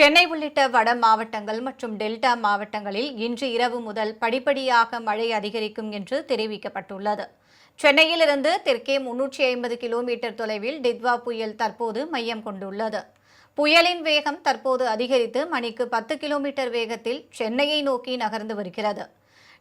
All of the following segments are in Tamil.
சென்னை உள்ளிட்ட வட மாவட்டங்கள் மற்றும் டெல்டா மாவட்டங்களில் இன்று இரவு முதல் படிப்படியாக மழை அதிகரிக்கும் என்று தெரிவிக்கப்பட்டுள்ளது. சென்னையிலிருந்து தெற்கே முன்னூற்றி ஐம்பது கிலோமீட்டர் தொலைவில் டித்வா புயல் தற்போது மையம் கொண்டுள்ளது. புயலின் வேகம் தற்போது அதிகரித்து மணிக்கு பத்து கிலோமீட்டர் வேகத்தில் சென்னையை நோக்கி நகர்ந்து வருகிறது.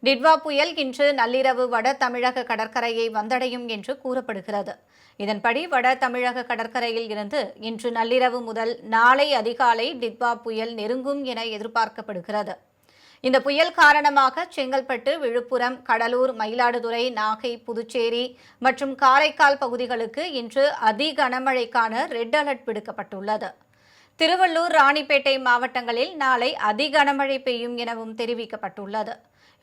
டிட்வா புயல் இன்று நள்ளிரவு வட தமிழக கடற்கரையை வந்தடையும் என்று கூறப்படுகிறது. இதன்படி வட தமிழக கடற்கரையில் இருந்து இன்று நள்ளிரவு முதல் நாளை அதிகாலை டிட்வா புயல் நெருங்கும் என எதிர்பார்க்கப்படுகிறது. இந்த புயல் காரணமாக செங்கல்பட்டு விழுப்புரம் கடலூர் மயிலாடுதுறை நாகை புதுச்சேரி மற்றும் காரைக்கால் பகுதிகளுக்கு இன்று அதி கனமழைக்கான ரெட் அலர்ட் விடுக்கப்பட்டுள்ளது. திருவள்ளூர் ராணிப்பேட்டை மாவட்டங்களில் நாளை அதி கனமழை பெய்யும் எனவும் தெரிவிக்கப்பட்டுள்ளது.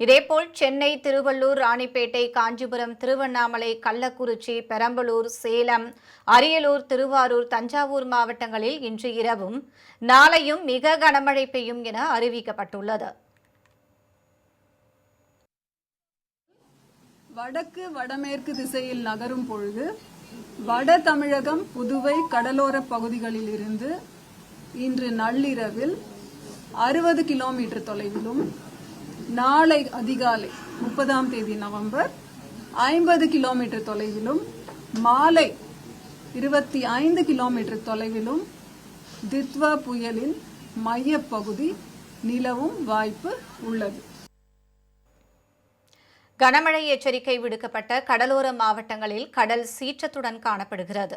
இதேபோல் சென்னை திருவள்ளூர் ராணிப்பேட்டை காஞ்சிபுரம் திருவண்ணாமலை கள்ளக்குறிச்சி பெரம்பலூர் சேலம் அரியலூர் திருவாரூர் தஞ்சாவூர் மாவட்டங்களில் இன்று இரவும் நாளையும் மிக கனமழை பெய்யும் என அறிவிக்கப்பட்டுள்ளது. வடக்கு வடமேற்கு திசையில் நகரும் பொழுது வட தமிழகம் புதுவை கடலோர பகுதிகளில் இருந்து இன்று நள்ளிரவில் அறுபது கிலோமீட்டர் தொலைவிலும் நாளை அதிகாலை முப்பதாம் தேதி நவம்பர் ஐம்பது கிலோமீட்டர் தொலைவிலும் மாலை இருபத்தி ஐந்து கிலோமீட்டர் தொலைவிலும் தித்வா புயலின் மையப்பகுதி நிலவும் வாய்ப்பு உள்ளது. கனமழை எச்சரிக்கை விடுக்கப்பட்ட கடலோர மாவட்டங்களில் கடல் சீற்றத்துடன் காணப்படுகிறது.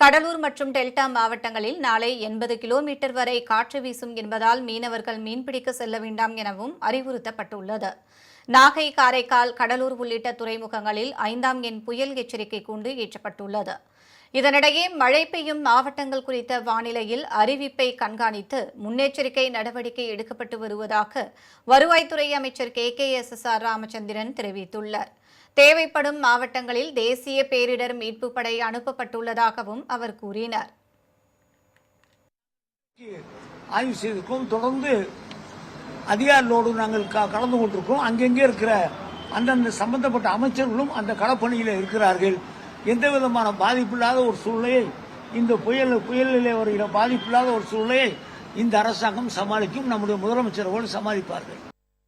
கடலூர் மற்றும் டெல்டா மாவட்டங்களில் நாளை எண்பது கிலோமீட்டர் வரை காற்று வீசும் என்பதால் மீனவர்கள் மீன்பிடிக்க செல்ல வேண்டாம் எனவும் அறிவுறுத்தப்பட்டுள்ளது. நாகை காரைக்கால் கடலூர் உள்ளிட்ட துறைமுகங்களில் ஐந்தாம் எண் புயல் எச்சரிக்கை கூண்டு ஏற்றப்பட்டுள்ளது. இதனிடையே மழை பெய்யும் மாவட்டங்கள் குறித்த வானிலையில் அறிவிப்பை கண்காணித்து முன்னெச்சரிக்கை நடவடிக்கை எடுக்கப்பட்டு வருவதாக வருவாய்த்துறை அமைச்சர் K K S S R Ramachandran தெரிவித்துள்ளார். தேவைப்படும் மாவட்டங்களில் தேசிய பேரிடர் மீட்புப் படை அனுப்பப்பட்டுள்ளதாகவும் அவர் கூறினார். ஆய்வு செய்திருக்கோம். தொடர்ந்து அதிகாரிகளோடு நாங்கள் க- கலந்து கொண்டிருக்கோம். அங்கெங்கே இருக்கிற அந்தந்த சம்பந்தப்பட்ட அமைச்சர்களும் அந்த களப்பணியில் இருக்கிறார்கள். எந்த விதமான பாதிப்பில்லாத ஒரு சூழ்நிலையை இந்த புயல் புயலிலே வருகிற பாதிப்பில்லாத ஒரு சூழ்நிலையை இந்த அரசாங்கம் சமாளிக்கும் நம்முடைய முதலமைச்சர்கள் சமாளிப்பார்கள்.